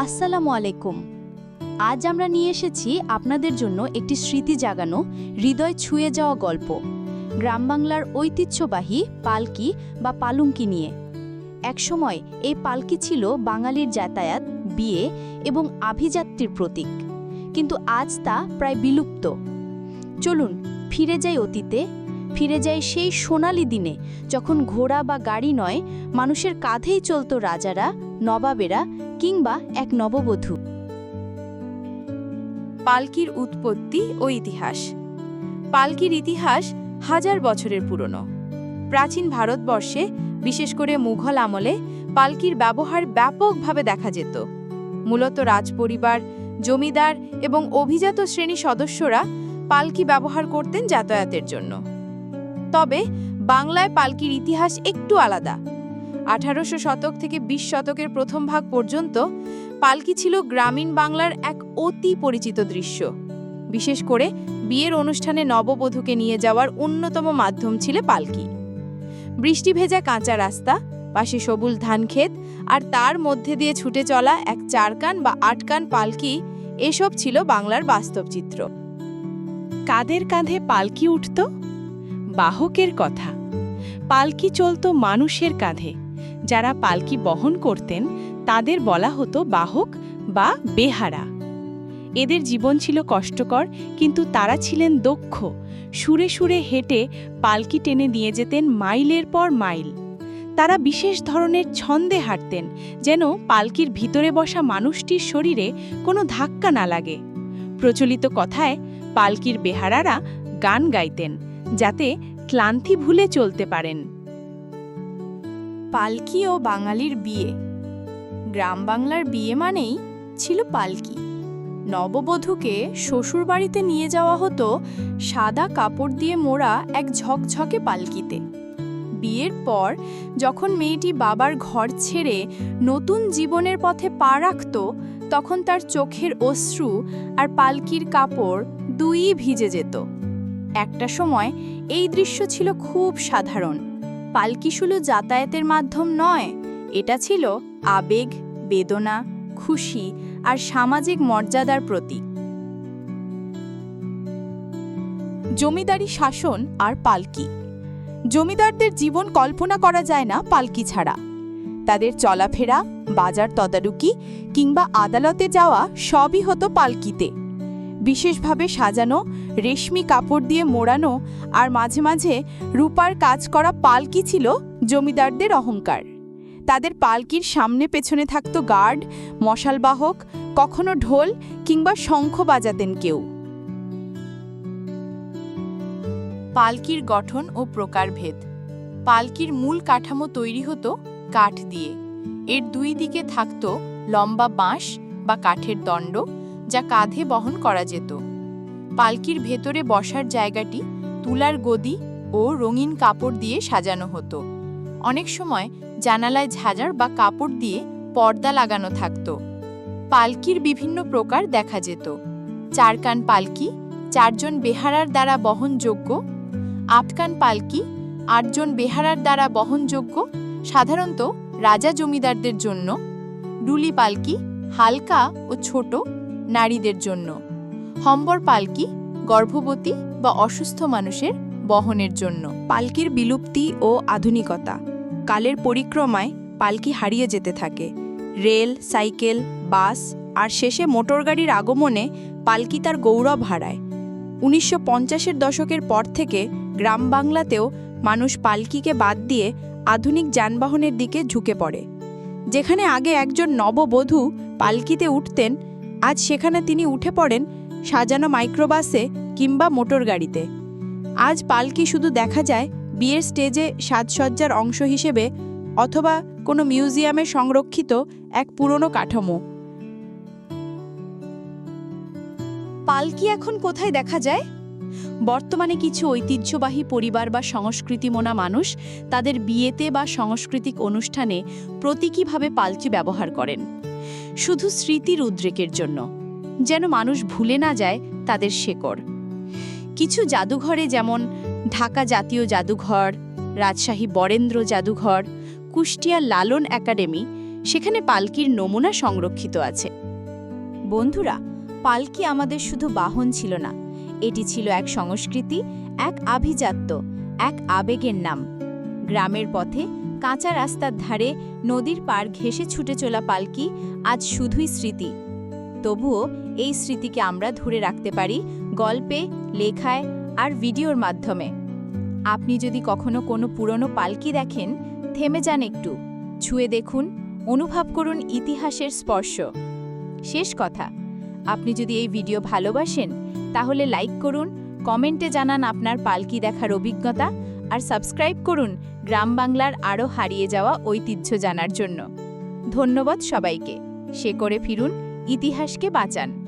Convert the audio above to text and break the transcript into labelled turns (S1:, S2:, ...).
S1: আসসালামু আলাইকুম। আজ আমরা নিয়ে এসেছি আপনাদের জন্য একটি স্মৃতি জাগানো হৃদয় ছুঁয়ে যাওয়া গল্প। গ্রাম বাংলার ঐতিহ্যবাহী পালকি বা পালুঙ্কি নিয়ে। একসময় এই পালকি ছিল বাঙালির যাতায়াত, বিয়ে এবং আভিযাত্রীর প্রতীক। কিন্তু আজ তা প্রায় বিলুপ্ত। চলুন ফিরে যাই অতীতে, ফিরে যাই সেই সোনালি দিনে, যখন ঘোড়া বা গাড়ি নয়, মানুষের কাঁধেই চলত রাজারা, নবাবেরা কিংবা এক নববধূ।
S2: পালকির উৎপত্তি ও ইতিহাস। পালকির ইতিহাস হাজার বছরের পুরনো। প্রাচীন ভারতবর্ষে, বিশেষ করে মুঘল আমলে, পালকির ব্যবহার ব্যাপকভাবে দেখা যেত। মূলত রাজপরিবার, জমিদার এবং অভিজাত শ্রেণি সদস্যরা পালকি ব্যবহার করতেন যাতায়াতের জন্য। তবে বাংলায় পালকির ইতিহাস একটু আলাদা। আঠারোশো শতক থেকে বিশ শতকের প্রথম ভাগ পর্যন্ত পালকি ছিল গ্রামীণ বাংলার এক অতি পরিচিত দৃশ্য। বিশেষ করে বিয়ের অনুষ্ঠানে নববধূকে নিয়ে যাওয়ার অন্যতম মাধ্যম ছিল পালকি। বৃষ্টি ভেজা কাঁচা রাস্তা, পাশে সবুজ ধানক্ষেত আর তার মধ্যে দিয়ে ছুটে চলা এক চারকান বা আটকান পালকি এসব ছিল বাংলার বাস্তব চিত্র।
S3: কাদের কাঁধে পালকি উঠত? বাহকের কথা। পালকি চলত মানুষের কাঁধে। যারা পালকি বহন করতেন, তাদের বলা হতো বাহক বা বেহারা। এদের জীবন ছিল কষ্টকর, কিন্তু তারা ছিলেন দক্ষ। সুরে সুরে হেঁটে পালকি টেনে নিয়ে যেতেন মাইলের পর মাইল। তারা বিশেষ ধরনের ছন্দে হাঁটতেন, যেন পালকির ভিতরে বসা মানুষটির শরীরে কোনো ধাক্কা না লাগে। প্রচলিত কথায় পালকির বেহারারা গান গাইতেন, যাতে ক্লান্তি ভুলে চলতে পারেন।
S2: পালকি ও বাঙালির বিয়ে। গ্রাম বাংলার বিয়ে মানেই ছিল পালকি। নববধূকে শ্বশুরবাড়িতে নিয়ে যাওয়া হতো সাদা কাপড় দিয়ে মোড়া এক ঝকঝকে পালকিতে। বিয়ের পর যখন মেয়েটি বাবার ঘর ছেড়ে নতুন জীবনের পথে পা রাখত, তখন তার চোখের অশ্রু আর পালকির কাপড় দুই ভিজে যেত। একটা সময় এই দৃশ্য ছিল খুব সাধারণ। পালকি শুধু যাতায়াতের মাধ্যম নয়। এটা ছিল আবেগ, বেদনা, খুশি আর সামাজিক মর্যাদার প্রতীক। জমিদারি শাসন আর পালকি। জমিদারদের জীবন কল্পনা করা যায় না পালকি ছাড়া। তাদের চলাফেরা, বাজার তদারকি কিংবা আদালতে যাওয়া সবই হতো পালকিতে। বিশেষভাবে সাজানো, রেশমি কাপড় দিয়ে মোড়ানো আর মাঝে মাঝে রূপার কাজ করা পালকি ছিল জমিদারদের অহংকার। তাদের পালকির সামনে পেছনে থাকত গার্ড, মশালবাহক, কখনো ঢোল কিংবা শঙ্খ বাজাতেন কেউ। পালকির গঠন ও প্রকারভেদ। পালকির মূল কাঠামো তৈরি হতো কাঠ দিয়ে। এর দুই দিকে থাকত লম্বা বাঁশ বা কাঠের দণ্ড যা কাঁধে বহন করা যেত। পালকির ভেতরে বসার জায়গাটি তুলার গদি ও রঙিন কাপড় দিয়ে সাজানো হতো। অনেক সময় জানালায় ঝাঁঝার বা কাপড় দিয়ে পর্দা লাগানো থাকত। পালকির বিভিন্ন প্রকার দেখা যেত। চারকান পালকি, চারজন বেহারার দ্বারা বহনযোগ্য, আটকান পালকি, আটজন বেহারার দ্বারা বহনযোগ্য, সাধারণত রাজা জমিদারদের জন্য, ডুলি পালকি হালকা ও ছোট নারীদের জন্য। হম্বর পালকি গর্ভবতী বা অসুস্থ মানুষের বহনের জন্য। পালকির বিলুপ্তি ও আধুনিকতা। কালের পরিক্রমায় পালকি হারিয়ে যেতে থাকে। রেল, সাইকেল, বাস আর শেষে মোটরগাড়ির আগমনে পালকি তার গৌরব হারায়। উনিশশো পঞ্চাশের দশকের পর থেকে গ্রাম বাংলাতেও মানুষ পালকিকে বাদ দিয়ে আধুনিক যানবাহনের দিকে ঝুঁকে পড়ে। যেখানে আগে একজন নববধূ পালকিতে উঠতেন আজ সেখানে তিনি উঠে পড়েন সাজানো মাইক্রোবাসে কিংবা মোটর গাড়িতে। আজ পালকি শুধু দেখা যায় বিয়ের স্টেজে সাজসজ্জার অংশ হিসেবে অথবা কোনো মিউজিয়ামে সংরক্ষিত এক পুরনো কাঠামো। পালকি এখন কোথায় দেখা যায়? বর্তমানে কিছু ঐতিহ্যবাহী পরিবার বা সংস্কৃতিমনা মানুষ তাদের বিয়েতে বা সাংস্কৃতিক অনুষ্ঠানে প্রতীকীভাবে পালকি ব্যবহার করেন। শুধু স্মৃতির উদ্রেকের জন্য, যেন মানুষ ভুলে না যায় তাদের শেকড়। কিছু জাদুঘরে যেমন ঢাকা জাতীয় জাদুঘর, রাজশাহী বরেন্দ্র জাদুঘর, কুষ্টিয়া লালন একাডেমি,
S1: সেখানে পালকির নমুনা সংরক্ষিত আছে। বন্ধুরা, পালকি আমাদের শুধু বাহন ছিল না, এটি ছিল এক সংস্কৃতি, এক আভিজাত্য, এক আবেগের নাম। গ্রামের পথে কাঁচা রাস্তার ধারে নদীর পার ঘেঁষে ছুটে চলা পালকি আজ শুধুই স্মৃতি। তবুও এই স্মৃতিকে আমরা ধরে রাখতে পারি গল্পে, লেখায় আর ভিডিওর মাধ্যমে। আপনি যদি কখনো কোনো পুরনো পালকি দেখেন, থেমে যান একটু। ছুঁয়ে দেখুন, অনুভব করুন ইতিহাসের স্পর্শ। শেষ কথা, আপনি যদি এই ভিডিও ভালোবাসেন, তাহলে লাইক করুন, কমেন্টে জানান আপনার পালকি দেখার অভিজ্ঞতা আর সাবস্ক্রাইব করুন গ্রাম বাংলার আরও হারিয়ে যাওয়া ঐতিহ্য জানার জন্য। ধন্যবাদ সবাইকে। সে করে ফিরুন, ইতিহাসকে বাঁচান।